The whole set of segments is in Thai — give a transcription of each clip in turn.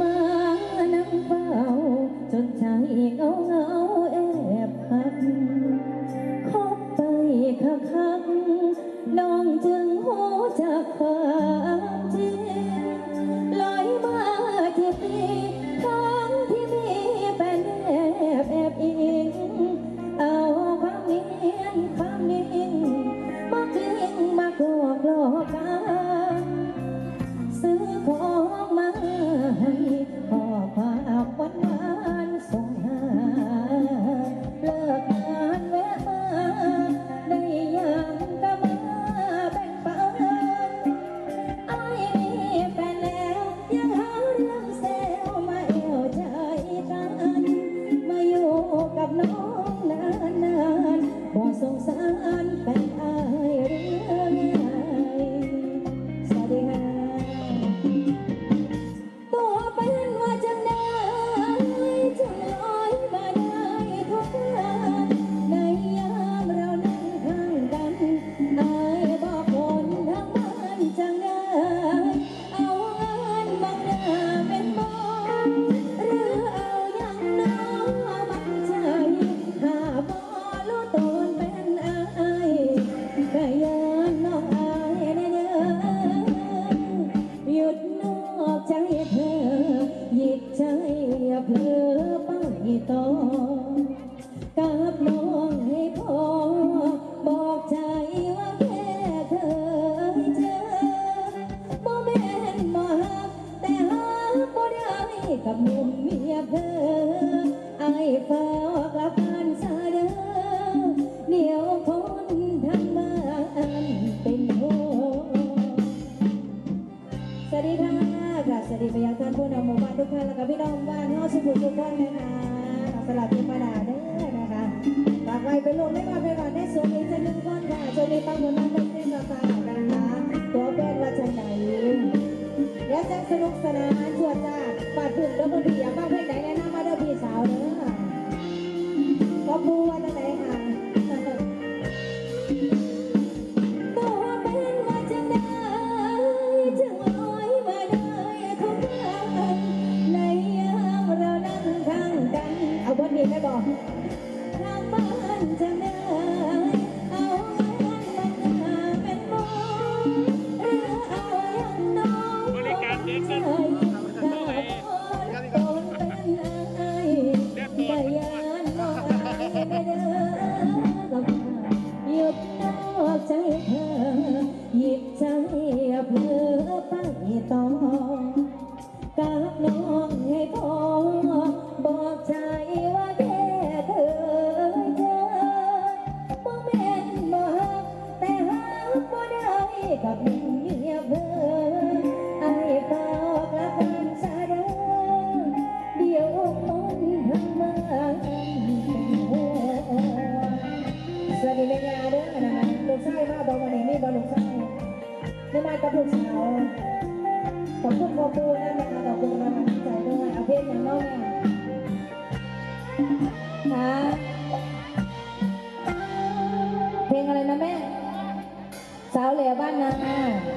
มานั่งเฝ้าจนใจเงาเงาแอบพักคบไปคักคักๆน้องจึงหูจากความ ต่อกับน้องให้พอบอกใจว่าแค่เธอเจอบ่แม่นบ่ฮักแต่หาบ่ได้กับหนุ่มเมียเพอไอ้เฝ้ากลับบ้านซะเด้อเดี๋ยวคนทางบ้านเป็นห่วสวัสดีค่ะค่ะสวัสดีไปยังท่านผู้นำหมู่บ้านทุกท่านแล้วก็พี่น้องบ้านเฮาสุขุมทุกท่านนะคะ สลับที่มาดาเด้อนะคะฝากไว้เป็นลมไม่มาเป็นก่อนได้สวมอีกสักหนึ่งคนค่ะช่วงนี้ปังบนนั้นเป็นเส้นต่างๆนนะตัวเป็นว่าจังไหนเดี๋ยวจะสนุกสนานชวนจ้าปาดปุ่มแล้วบางทีอยากฟังเพลงไหนแนะนำมาเด้อพี่สาวเด้อขอบูว่าจังไหน บนนี้ได้บอกบ้านจังได้เอางานมันมาเป็นหมอหรือเอาอย่างน้องบริการเด็กใจกันถ้าคนเป็นอายก็ยานน้องอายไม่เด้อหยุดนอกใจเธอหยิบใจเพื่อไปต่อ ได้มากับลูกสาวขอบคุณพ่อปู่นะนะคะขอบคุณกำลังใจด้วยเอาเพลงอย่างน้องแม่ค่ะเพลงอะไรนะแม่ สาวเหล่บ้านนา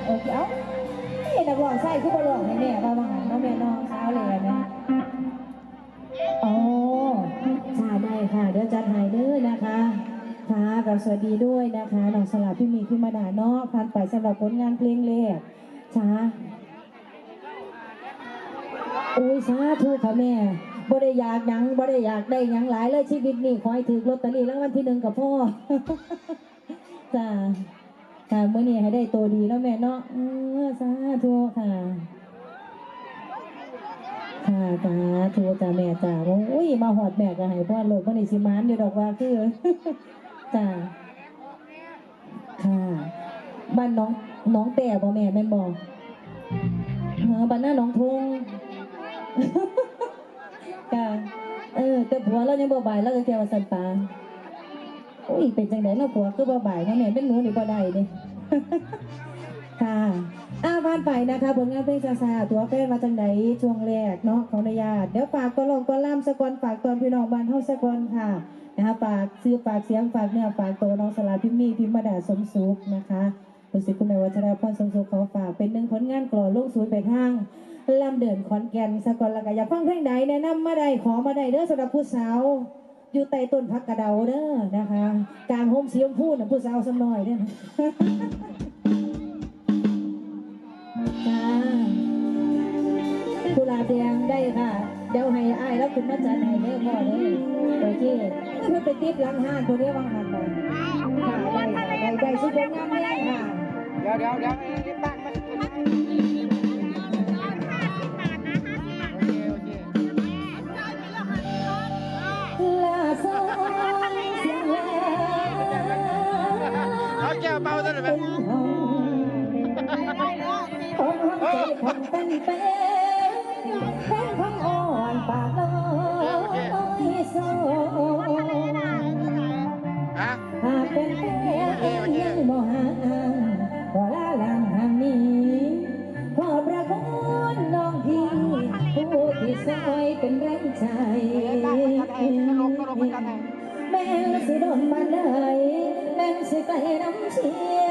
โอเคเอ้านี่นักร้องใส่คือบ่ร้อกให้แม่บ้างว่าน้องแม่น้องสาวเหล่นะ กับสวัสดีด้วยนะคะน้องสลับพี่มีพี่มาดาเนาะผ่านไปสำหรับผลงานเพลงแรกจ้าโอ้ยสาธุค่ะแม่บ่ได้อยากยังบ่ได้อยากได้ยังหลายเลยชีวิตนี่ขอให้ถือลอตเตอรี่รางวัลที่หนึ่งกับพ่อจ้าค่ะเมื่อนี้ให้ได้ตัวดีแล้วแม่เนาะเออสาธุค่ะค่ะสาธุจ้าแม่จ้าโอ้ยมาหอดแม่ก็ให้พ่อโลกพ่อนี่สิมานอยู่ดอกว่าคือ จ้าค่ะ บ้านน้องน้องแต่บ่แม่แม่นบ่เออบ้านหน้าน้องทงค่ะเออ แต่ผัวเรายังบ่บ่ายแล้วก็แค่ว่าสันปาโอ้ยเป็นจังไดเนาะผัวคือบ่บ่ายเนาะแม่เป็นหนูนี่บ่ได้เด้ค่ะอ้าผ่านไปนะคะผลงานเพลงซาซาตัวแฟนมาจังไดช่วงแรกเนาะขออนุญาตเดี๋ยวฝากก็ลองก็ล่ำสะกอนฝากตอนพี่น้องบ้านเฮาสะกอนค่ะ นะคะฝากซื้อฝากเสียงฝากเนื้อฝากตัวน้องสลาพิมมีพิมมาดาสมสุขนะคะรู้สึกคุณแม่วัชราพรสมสุขขอฝากเป็นหนึ่งผลงานกล่อลูกศูนย์ไปทางลำเดินขอนแก่นสกลล้วก็อยากฟังเพลงใดแนะนำมาได้ขอมาได้เด้อสำหรับผู้สาวอยู่ใต้ต้นพักกระเดาเด้อนะคะ กางโฮมเสีชมพูดนะผู้สาวสำน้อยเด้อ กุหลาบแดงได้ค่ะ เดี๋ยวให้อ้ายแล้วคุณมาจัดให้เด้อพ่อเด้อโอเคเพื่อไปติดหลังห้านคนนี้วางหันเลยค่ะได้ได้ได้สุดยอดงามแน่ค่ะเดี๋ยวเดี๋ยวเดี๋ยวรีบตั้งมาเคโอเคลาสองเสียงแหลเอาแก้วเบาซะหน่อยไหมเป็นห้อง สักไว้เป็นแรงใจแม่งสิโดนมาเลยแม่งสิไปน้ำเชีย